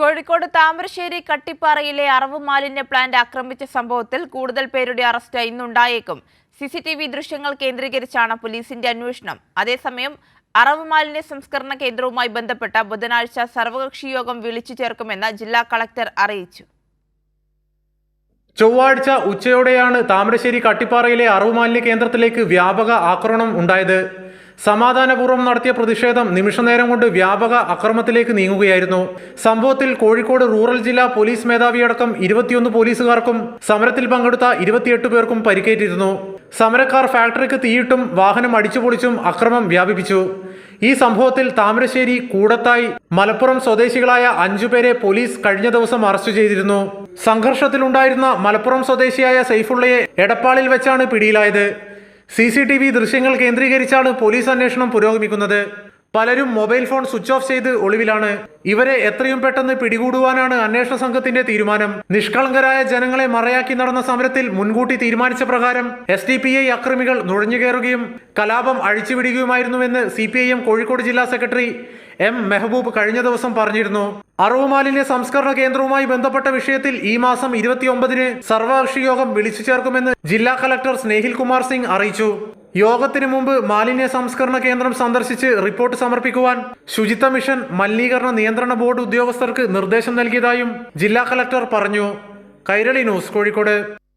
കോഴിക്കോട് താമരശ്ശേരി കട്ടിപ്പാറയിലെ അറവ് മാലിന്യ പ്ലാന്റ് ആക്രമിച്ച സംഭവത്തിൽ കൂടുതൽ പേരുടെ അറസ്റ്റ് ഇന്നുണ്ടായേക്കും. സി സി ടി വി ദൃശ്യങ്ങൾ കേന്ദ്രീകരിച്ചാണ് പോലീസിന്റെ അന്വേഷണം. അതേസമയം അറവ് മാലിന്യ സംസ്കരണ കേന്ദ്രവുമായി ബന്ധപ്പെട്ട ബുധനാഴ്ച സർവകക്ഷി യോഗം വിളിച്ചു ചേർക്കുമെന്ന് ജില്ലാ കളക്ടർ അറിയിച്ചു. ചൊവ്വാഴ്ച ഉച്ചയോടെയാണ് താമരശ്ശേരി കട്ടിപ്പാറയിലെ അറവ് മാലിന്യ കേന്ദ്രത്തിലേക്ക് വ്യാപക ആക്രമണം ഉണ്ടായത്. സമാധാനപൂർവം നടത്തിയ പ്രതിഷേധം നിമിഷനേരം കൊണ്ട് വ്യാപക അക്രമത്തിലേക്ക് നീങ്ങുകയായിരുന്നു. സംഭവത്തിൽ കോഴിക്കോട് റൂറൽ ജില്ലാ പോലീസ് മേധാവിയടക്കം ഇരുപത്തിയൊന്ന് പോലീസുകാർക്കും സമരത്തിൽ പങ്കെടുത്ത ഇരുപത്തിയെട്ട് പേർക്കും പരിക്കേറ്റിരുന്നു. സമരക്കാർ ഫാക്ടറിക്ക് തീയിട്ടും വാഹനം അടിച്ചുപൊളിച്ചും അക്രമം വ്യാപിപ്പിച്ചു. ഈ സംഭവത്തിൽ താമരശ്ശേരി കൂടത്തായി മലപ്പുറം സ്വദേശികളായ അഞ്ചുപേരെ പോലീസ് കഴിഞ്ഞ ദിവസം അറസ്റ്റ് ചെയ്തിരുന്നു. സംഘർഷത്തിലുണ്ടായിരുന്ന മലപ്പുറം സ്വദേശിയായ സൈഫുള്ളയെ എടപ്പാളിൽ വെച്ചാണ് പിടിയിലായത്. സി സി ടി വി ദൃശ്യങ്ങൾ കേന്ദ്രീകരിച്ചാണ് പോലീസ് അന്വേഷണം പുരോഗമിക്കുന്നത്. പലരും മൊബൈൽ ഫോൺ സ്വിച്ച് ഓഫ് ചെയ്ത് ഒളിവിലാണ്. ഇവരെ എത്രയും പെട്ടെന്ന് പിടികൂടുവാനാണ് അന്വേഷണ സംഘത്തിന്റെ തീരുമാനം. നിഷ്കളങ്കരായ ജനങ്ങളെ മറയാക്കി നടന്ന സമരത്തിൽ മുൻകൂട്ടി തീരുമാനിച്ച പ്രകാരം എസ് ഡി പി ഐ അക്രമികൾ നുഴഞ്ഞുകയറുകയും കലാപം അഴിച്ചുവിടുകയുമായിരുന്നുവെന്ന് C P I M Kozhikode ജില്ലാ സെക്രട്ടറി എം മെഹബൂബ് കഴിഞ്ഞ ദിവസം പറഞ്ഞിരുന്നു. അറവുമാലിന്യ സംസ്കരണ കേന്ദ്രവുമായി ബന്ധപ്പെട്ട വിഷയത്തിൽ ഈ മാസം ഇരുപത്തിയൊമ്പതിന് സർവകക്ഷി യോഗം വിളിച്ചു ചേർക്കുമെന്ന് ജില്ലാ കലക്ടർ സ്നേഹിൽ കുമാർ സിംഗ് അറിയിച്ചു. യോഗത്തിന് മുമ്പ് മാലിന്യ സംസ്കരണ കേന്ദ്രം സന്ദർശിച്ച് റിപ്പോർട്ട് സമർപ്പിക്കുവാൻ ശുചിത്വ മിഷൻ മലിനീകരണ നിയന്ത്രണ ബോർഡ് ഉദ്യോഗസ്ഥർക്ക് നിർദ്ദേശം നൽകിയതായും ജില്ലാ കലക്ടർ പറഞ്ഞു. കൈരളി ന്യൂസ് കോഴിക്കോട്.